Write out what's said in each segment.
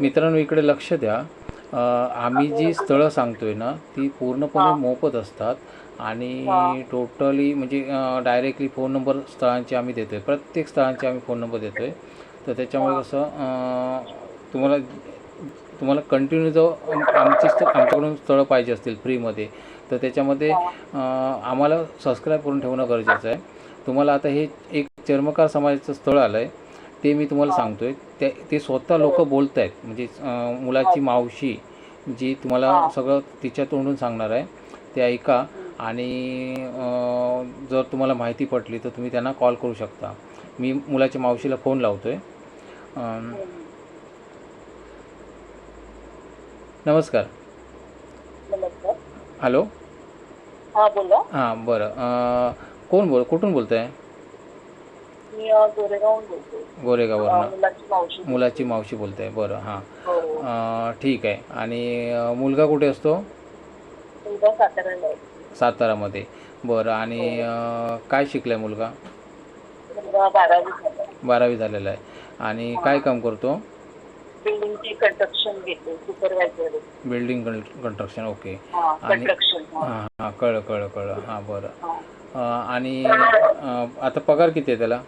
मित्रांनो इकडे लक्ष द्या आम्ही जी स्थळं सांगतोय ना ती पूर्णपणे. मोफत असतात आणि. टोटली म्हणजे डायरेक्टली फोन नंबर स्थळांचे आम्ही देतोय प्रत्येक स्थळांचे आम्ही फोन नंबर देतोय तर त्याच्यामुळे. कसं तुम्हाला तुम्हाला कंटिन्यू जो आमची स्थ आमच्याकडून स्थळं पाहिजे असतील फ्रीमध्ये तर त्याच्यामध्ये आम्हाला सबस्क्राईब करून ठेवणं गरजेचं आहे तुम्हाला आता हे एक चर्मकार समाजाचं स्थळ आलं आहे ते मी तुम्हाला. सांगतोय. ते ते स्वतः लोक बोलत आहेत म्हणजे मुलाची मावशी जी तुम्हाला. सगळं तिच्या तोंडून सांगणार आहे ते ऐका. आणि जर तुम्हाला माहिती पटली तर तुम्ही त्यांना कॉल करू शकता. मी मुलाच्या मावशीला फोन लावतोय. नमस्कार. नमस्कार. हॅलो. हा बोला. हां बरं. कोण बोल कुठून बोलत आहे मी बोलते. गोरेगाववरनं? मुलाची मावशी मुलाची मावशी बोलते आहे बरं हां. हो. ठीक आहे. आणि अं, मुलगा कुठे असतो? मुलगा साताऱ्याला आहे. सातारामध्ये. बरं आणि अं, काय शिकला आहे मुलगा? मुलगा बारावी झाला. बारावी झालेला आहे. आणि काय काम करतो? बिल्डिंगची कंस्ट्रक्शन घेते सुपरवायझर. बिल्डिंग कन कन्स्ट्रक्शन ओके. हा आणि- कंस्ट्रक्शन हां हां कळलं कळलं कळलं. हां बरं. हा. अं, आणि अं, आता पगार किती आहे त्याला?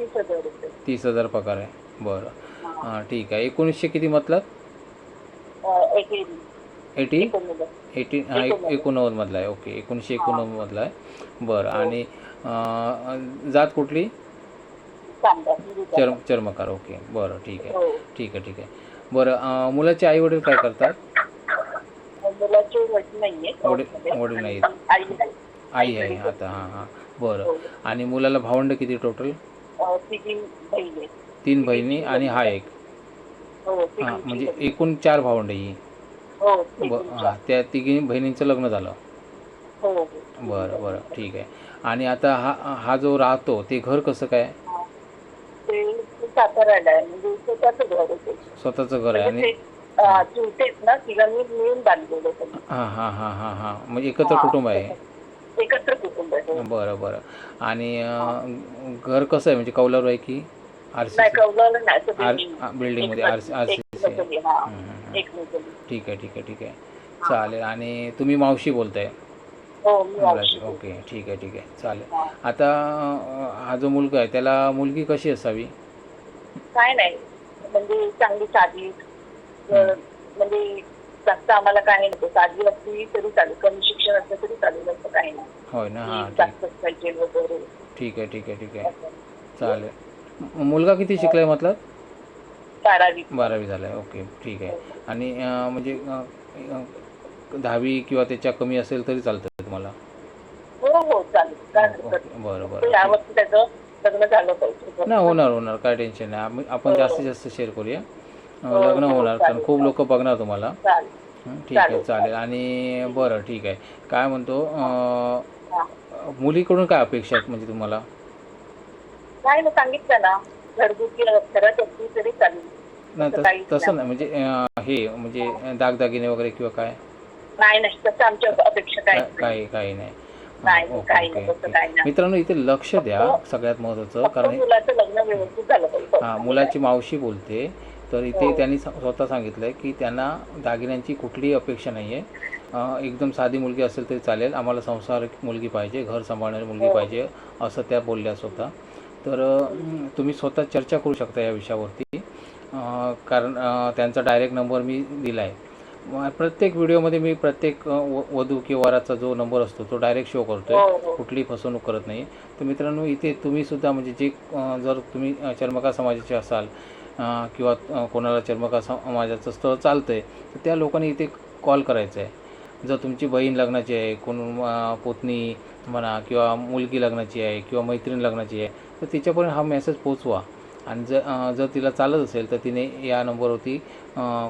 तीस हजार रुपये. तीस हजार पगार आहे. बरं. हा. हां ठीक आहे. एकोणीसशे किती म्हटलात अ, एटी एटी हां एक एकोणनव्वद. एकोणनव्वदमधला आहे. ओके एकोणीसशे एकोणनव्वदमधला आहे. बरं. आणि अं, जात कुठली? चर्म. चर्मकार. ओके. बरं ठीक आहे. हो. ठीक आहे ठीक आहे. बरं मुलाचे आई वडील काय करतात? मुलाचे वडील वडील नाहीत. आई नाही आई आहे आता. हां हां. बरं. हो. आणि मुलाला भावंड किती टोटल अ, तिघी बहीण आहेत. तीन बहिणी आणि हा एक हो हां तिघींची म्हणजे बहीण. एकूण चार भावंड ही हो ब. हां त्या तिघी बहिणींचं लग्न झालं हो हो. बरं बरं ठीक आहे आणि आता हा हा जो राहतो ते घर कसं काय हा. ते साताऱ्याला आहे म्हणजे स्वतःच घर होते स्वतःचं घर आहे म्हणजे आणि ते अ, चुलतेच ना तिघांनी मिळून बांधलेलं त्यांनी हां हां हां हां हां म्हणजे एकत्र कुटुंब आहे एकत्र. बरं बरं. आणि अं, घर कसं आहे? म्हणजे कौलारू आहे की आर सी नाही कौलाला नाही असं आर. आ- बिल्डिंगमध्ये एक आर सी आर सी मजली. ठीक आहे ठीक आहे ठीक आहे. चालेल. आणि तुम्ही मावशी बोलताय? हो मी मुलाची. मावशी. ओके ठीक आहे ठीक आहे. चालेल. हा. आता अं, हा जो मुलगा आहे त्याला मुलगी कशी असावी? काय नाही. म्हणजे चांगली साधी अ, म्हणजे जास्त आम्हाला काही नको. साधी असली तरी चालेल. कमी शिक्षण असलं तरी चालेल असं काही नाही. होय ना हां की ठीक. जास्त पाहिजे वगैरे. ठीक आहे ठीक आहे ठीक आहे. असं. चालेल. मुलगा किती शिकलाय म्हटलं बारावी. बारावी झालाय. ओके ठीक आहे. आणि अं, म्हणजे अं, अं, दहावी किंवा त्याच्या कमी असेल तरी चालतं तुम्हाला? हो हो चालेल. काय हरकत ओके बरं नाही. बरं यावर्षी त्याचं लग्न झालं पाहिजे. नाही होणार होणार. काय टेन्शन नाही. आम्ही आपण जास्तीत जास्त शेअर करूया. हो, लग्न हो, होणार कारण खूप लोक बघणार तुम्हाला. ठीक आहे चालेल, आणि बरं ठीक आहे. काय म्हणतो. मुलीकडून काय अपेक्षा आहेत म्हणजे तुम्हाला? काय ना सांगितलं ना घरगुती घरात असली तरी चालेल. नाही तसं नाही. म्हणजे हे म्हणजे दागदागिने वगैरे किंवा काय? नाही नाही तसं आमच्या अपेक्षा काय काय- काही काही नाही. मित्रांनो इथे लक्ष द्या सगळ्यात महत्त्वाचं फक्त कारण मुलाची मावशी बोलते. तर इथे हो. त्यांनी स्वतः सांगितलंय की त्यांना दागिन्यांची कुठलीही अपेक्षा नाही आहे एकदम साधी मुलगी असेल तरी चालेल. आम्हाला संसार मुलगी पाहिजे घर सांभाळणारी मुलगी हो. पाहिजे असं त्या बोलल्या स्वतः. तर तुम्ही स्वतः चर्चा करू शकता या विषयावरती. कारण त्यांचा डायरेक्ट नंबर मी दिला आहे प्रत्येक व्हिडिओमध्ये मी प्रत्येक वधू किंवा वराचा जो नंबर असतो तो डायरेक्ट शो करतोय. हो, हो. कुठली फसवणूक करत नाही. तर मित्रांनो इथे तुम्ही सुद्धा म्हणजे जे जर तुम्ही अं, चर्मकार समाजाचे असाल किंवा कोणाला चर्मका समाजाचं स्थळ चालतं आहे तर त्या लोकांनी इथे कॉल करायचा आहे जर तुमची बहीण लग्नाची आहे कोण पोतणी म्हणा किंवा मुलगी लग्नाची आहे किंवा मैत्रीण लग्नाची आहे तर तिच्यापर्यंत हा मेसेज पोचवा. आणि जर जर तिला चालत असेल तर तिने या नंबरवरती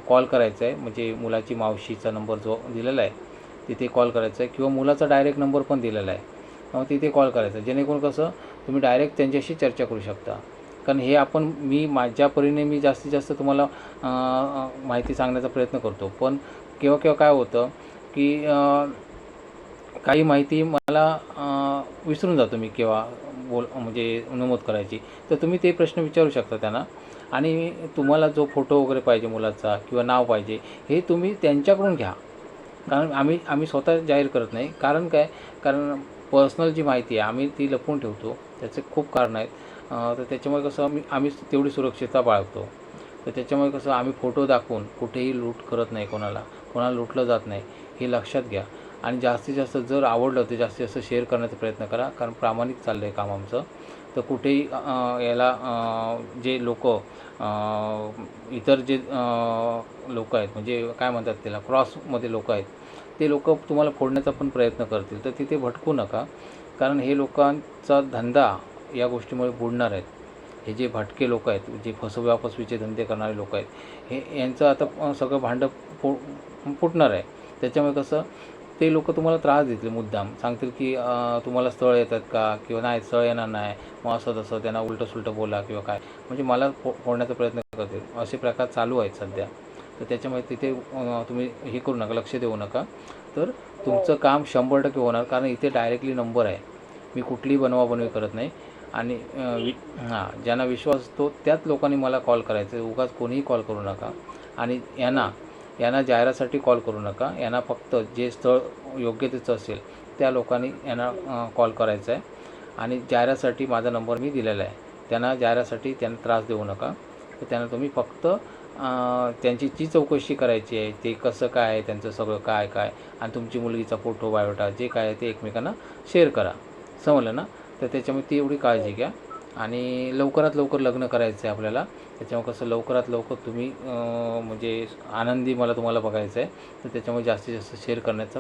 कॉल करायचा आहे म्हणजे मुलाची मावशीचा नंबर जो दिलेला आहे तिथे कॉल करायचा आहे किंवा मुलाचा डायरेक्ट नंबर पण दिलेला आहे. मग तिथे कॉल करायचा. जेणेकरून कसं तुम्ही डायरेक्ट त्यांच्याशी चर्चा करू शकता. कारण हे आपण मी माझ्या परीने मी जास्तीत जास्त तुम्हाला माहिती सांगण्याचा प्रयत्न करतो. पण केव्हा केव्हा काय होतं की काही माहिती मला विसरून जातो मी केव्हा बोल म्हणजे नमूद करायची. तर तुम्ही ते प्रश्न विचारू शकता त्यांना. आणि तुम्हाला जो फोटो वगैरे पाहिजे मुलाचा किंवा नाव पाहिजे हे तुम्ही त्यांच्याकडून घ्या. कारण आम्ही आम्ही स्वतः जाहीर करत नाही. कारण काय? कारण पर्सनल जी माहिती आहे आम्ही ती लपवून ठेवतो. त्याचे खूप कारण आहेत. तर त्याच्यामुळे कसं आम्ही आम्ही तेवढी सुरक्षितता बाळगतो. तर त्याच्यामुळे कसं आम्ही फोटो दाखवून कुठेही लूट करत नाही कोणाला कोणाला लुटलं जात नाही हे लक्षात घ्या. आणि जास्तीत जास्त जर आवडलं तर जास्तीत जास्त शेअर करण्याचा प्रयत्न करा कारण प्रामाणिक चाललं आहे काम आमचं. तर कुठेही याला जे लोक इतर जे लोक आहेत म्हणजे काय म्हणतात त्याला क्रॉसमध्ये लोक आहेत ते लोक तुम्हाला फोडण्याचा पण प्रयत्न करतील. तर तिथे भटकू नका कारण हे लोकांचा धंदा या गोष्टीमुळे बुडणार आहेत. हे जे भटके लोक आहेत जे फसव्या फसवीचे धंदे करणारे लोक आहेत हे यांचं आता सगळं भांडं फु फुटणार आहे. त्याच्यामुळे कसं ते लोक तुम्हाला त्रास देतील मुद्दाम. सांगतील की तुम्हाला स्थळ येतात का? किंवा नाही स्थळ येणार नाही. मग असं तसं त्यांना उलटं सुलटं बोला किंवा काय. म्हणजे मला फो फोडण्याचा प्रयत्न करतील. असे प्रकार चालू आहेत सध्या. तर त्याच्यामुळे तिथे तुम्ही हे करू नका लक्ष देऊ नका. तर तुमचं काम शंभर टक्के होणार. कारण इथे डायरेक्टली नंबर आहे. मी कुठलीही बनवाबनवी करत नाही. आणि वि हां ज्यांना विश्वास असतो त्याच लोकांनी मला कॉल करायचं. आहे उगाच कोणीही कॉल करू नका. आणि यांना यांना जाहिरासाठी कॉल करू नका. यांना फक्त जे स्थळ योग्यतेचं असेल त्या लोकांनी यांना कॉल करायचा आहे आणि जाहिरासाठी माझा नंबर मी दिलेला आहे. त्यांना जाहिरासाठी त्यांना त्रास देऊ नका. तर त्यांना तुम्ही फक्त त्यांची जी चौकशी करायची आहे ते कसं काय आहे त्यांचं सगळं काय काय आणि तुमची मुलगीचा फोटो बायोटा जे काय आहे ते एकमेकांना शेअर करा. समजलं ना? तर त्याच्यामुळे ती एवढी काळजी घ्या. आणि लवकरात लवकर लग्न करायचं आहे आपल्याला. त्याच्यामुळे कसं लवकरात लवकर तुम्ही म्हणजे आनंदी मला तुम्हाला बघायचं आहे तर त्याच्यामुळे जास्तीत जास्त शेअर करण्याचा